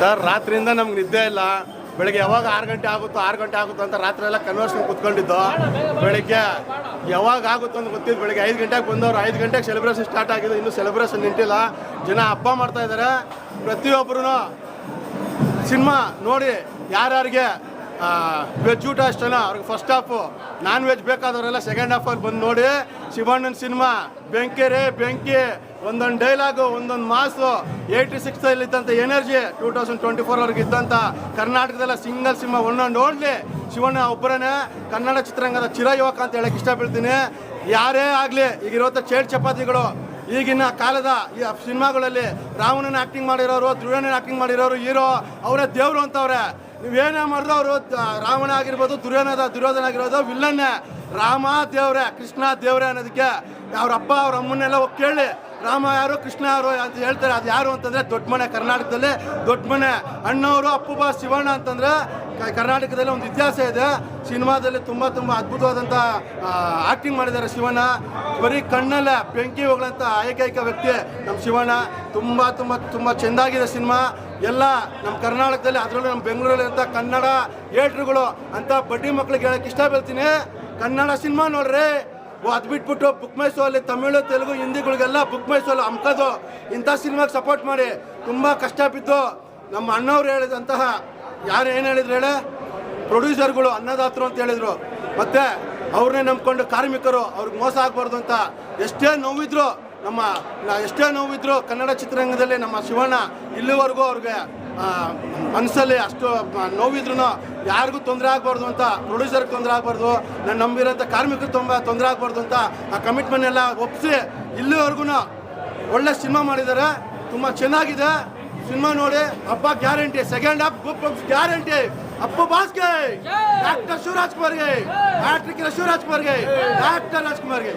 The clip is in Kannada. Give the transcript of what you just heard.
ಸರ್, ರಾತ್ರಿಯಿಂದ ನಮ್ಗೆ ನಿದ್ದೆ ಇಲ್ಲ. ಬೆಳಗ್ಗೆ ಯಾವಾಗ ಆರು ಗಂಟೆ ಆಗುತ್ತೋ ಆರು ಗಂಟೆ ಆಗುತ್ತೋ ಅಂತ ರಾತ್ರಿ ಎಲ್ಲ ಕನ್ವರ್ಷನ್ ಕುತ್ಕೊಂಡಿದ್ದು. ಬೆಳಗ್ಗೆ ಯಾವಾಗ ಆಗುತ್ತೋ ಅಂತ ಗೊತ್ತಿದ್ದು ಬೆಳಗ್ಗೆ ಐದು ಗಂಟೆಗೆ ಬಂದವರು ಐದು ಗಂಟೆಗೆ ಸೆಲೆಬ್ರೇಷನ್ ಸ್ಟಾರ್ಟ್ ಆಗಿದೆ ಇನ್ನೂ ಸೆಲೆಬ್ರೇಷನ್ ನಿಂತಿಲ್ಲ. ಜನ ಹಬ್ಬ ಮಾಡ್ತಾ ಇದ್ದಾರೆ ಪ್ರತಿಯೊಬ್ಬರು ಸಿನಿಮಾ ನೋಡಿ ಯಾರ್ಯಾರಿಗೆ ವೆಜ್ ಊಟ ಅಷ್ಟೇನೋ? ಅವ್ರಿಗೆ ಫಸ್ಟ್ ಹಾಫು ನಾನ್ ವೆಜ್ ಬೇಕಾದವರೆಲ್ಲ ಸೆಕೆಂಡ್ ಹಾಫಲ್ಲಿ ಬಂದು ನೋಡಿ, ಶಿವಣ್ಣನ ಸಿನಿಮಾ ಬೆಂಕಿ ರೇ ಬೆಂಕಿ, ಒಂದೊಂದು ಡೈಲಾಗು ಒಂದೊಂದು ಮಾಸು ಏಯ್ಟಿ ಸಿಕ್ಸಲ್ಲಿ ಇದ್ದಂಥ ಎನರ್ಜಿ ಟೂ ತೌಸಂಡ್ ಟ್ವೆಂಟಿ ಫೋರ್ವರೆಗೆ ಇದ್ದಂಥ ಕರ್ನಾಟಕದಲ್ಲ ಸಿಂಗಲ್ ಸಿನಿಮಾ ಒಂದೊಂದು ನೋಡಲಿ. ಶಿವಣ್ಣ ಒಬ್ಬರೇ ಕನ್ನಡ ಚಿತ್ರರಂಗದ ಚಿರಯುವಕ ಅಂತ ಹೇಳಕ್ಕೆ ಇಷ್ಟಪಡ್ತೀನಿ. ಯಾರೇ ಆಗಲಿ ಈಗಿರುವಂಥ ಚೇಳ್ ಚಪಾತಿಗಳು, ಈಗಿನ ಕಾಲದ ಈ ಸಿನಿಮಾಗಳಲ್ಲಿ ರಾವಣನ ಆ್ಯಕ್ಟಿಂಗ್ ಮಾಡಿರೋರು ಧ್ರುವನ ಆಕ್ಟಿಂಗ್ ಮಾಡಿರೋರು, ಹೀರೋ, ಅವರೇ ದೇವರು ಅಂತವ್ರೆ. ನೀವೇನೇ ಮಾಡಿದ್ರು ಅವರು ರಾವಣ ಆಗಿರ್ಬೋದು, ದುರ್ಯೋಧನ ದುರ್ಯೋಧನ ಆಗಿರೋದು ವಿಲ್ಲನ್ನೇ ರಾಮ ದೇವ್ರೆ, ಕೃಷ್ಣ ದೇವ್ರೆ ಅನ್ನೋದಕ್ಕೆ ಅವ್ರ ಅಪ್ಪ, ಅವ್ರ ಅಮ್ಮನ್ನೆಲ್ಲ ಹೋಗಿ ಕೇಳಿ, ರಾಮ ಯಾರು, ಕೃಷ್ಣ ಯಾರು ಅಂತ ಹೇಳ್ತಾರೆ. ಅದು ಯಾರು ಅಂತಂದ್ರೆ ದೊಡ್ಡ ಮನೆ ಕರ್ನಾಟಕದಲ್ಲಿ ದೊಡ್ಡ ಮನೆ ಅಣ್ಣವರು, ಅಪ್ಪುಬ, ಶಿವಣ್ಣ ಅಂತಂದ್ರೆ ಕರ್ನಾಟಕದಲ್ಲಿ ಒಂದು ಇತಿಹಾಸ ಇದೆ. ಸಿನಿಮಾದಲ್ಲಿ ತುಂಬ ತುಂಬ ಅದ್ಭುತವಾದಂಥ ಆಕ್ಟಿಂಗ್ ಮಾಡಿದ್ದಾರೆ ಶಿವಣ್ಣ. ಬರೀ ಕಣ್ಣಲ್ಲೇ ಬೆಂಕಿ ಹೋಗ್ಲಂತ ಏಕೈಕ ವ್ಯಕ್ತಿ ನಮ್ಮ ಶಿವಣ್ಣ. ತುಂಬ ತುಂಬ ತುಂಬ ಚೆಂದಾಗಿದೆ ಸಿನಿಮಾ. ಎಲ್ಲ ನಮ್ಮ ಕರ್ನಾಟಕದಲ್ಲಿ, ಅದರಲ್ಲೂ ನಮ್ಮ ಬೆಂಗಳೂರಲ್ಲಿ ಅಂತ ಕನ್ನಡ ಏಟ್ರುಗಳು ಅಂತ ಬಡ್ಡಿ ಮಕ್ಳಿಗೆ ಹೇಳಕ್ಕೆ ಇಷ್ಟ ಬೀಳ್ತೀನಿ. ಕನ್ನಡ ಸಿನಿಮಾ ನೋಡ್ರಿ. ಅದು ಬಿಟ್ಬಿಟ್ಟು ಬುಕ್ ಮೈ ಅಲ್ಲಿ ತಮಿಳು, ತೆಲುಗು, ಹಿಂದಿಗಳಿಗೆಲ್ಲ ಬುಕ್ ಮೈ ಅಲ್ಲಿ ಅಮ್ಕೋದು ಇಂಥ ಸಿನಿಮಾಗೆ ಸಪೋರ್ಟ್ ಮಾಡಿ. ತುಂಬ ಕಷ್ಟ ಬಿದ್ದು ನಮ್ಮ ಅಣ್ಣವ್ರು ಹೇಳಿದಂತಹ ಯಾರು ಏನು ಹೇಳಿದ್ರು ಹೇಳಿ? ಪ್ರೊಡ್ಯೂಸರ್ಗಳು ಅನ್ನದಾತರು ಅಂತ ಹೇಳಿದರು. ಮತ್ತೆ ಅವ್ರನ್ನೇ ನಂಬ್ಕೊಂಡು ಕಾರ್ಮಿಕರು, ಅವ್ರಿಗೆ ಮೋಸ ಆಗಬಾರ್ದು ಅಂತ ಎಷ್ಟೇ ನೋವಿದ್ರು ನಮ್ಮ ನಾ- ಎಷ್ಟೇ ನೋವಿದ್ರು ಕನ್ನಡ ಚಿತ್ರರಂಗದಲ್ಲಿ ನಮ್ಮ ಶಿವಣ್ಣ ಇಲ್ಲಿವರೆಗೂ ಅವ್ರಿಗೆ ಮನಸ್ಸಲ್ಲಿ ಅಷ್ಟು ನೋವಿದ್ರೂ ನೋವಿದ್ರು ಯಾರಿಗೂ ತೊಂದರೆ ಆಗಬಾರ್ದು ಅಂತ ಪ್ರೊಡ್ಯೂಸರ್ಗೆ ತೊಂದರೆ ಆಗಬಾರ್ದು ನಾನು ನಂಬಿರೋಂಥ ಕಾರ್ಮಿಕರು ತುಂಬ ತೊಂದರೆ ಆಗಬಾರ್ದು ಅಂತ ಆ ಕಮಿಟ್ಮೆಂಟ್ ಎಲ್ಲ ಒಪ್ಪಿಸಿ ಇಲ್ಲಿವರೆಗೂ ಒಳ್ಳೆ ಸಿನಿಮಾ ಮಾಡಿದ್ದಾರೆ. ತುಂಬ ಚೆನ್ನಾಗಿದೆ. ಸಿನಿಮಾ ನೋಡಿ ಹಬ್ಬ ಗ್ಯಾರಂಟಿ ಸೆಕೆಂಡ್ ಹಾಫ್ ಗುಪ್ ಗ್ಯಾರಂಟಿ ಅಪ್ಪ ಬಾಸ್ಗೆ ಡಾಕ್ಟರ್ ಶಿವರಾಜ್ ಕುಮಾರ್ಗೆ ಡಾಕ್ಟರ್ ಶಿವರಾಜ್ ಕುಮಾರ್ಗೆ ಡಾಕ್ಟರ್ ರಾಜ್ಕುಮಾರ್ಗೆ.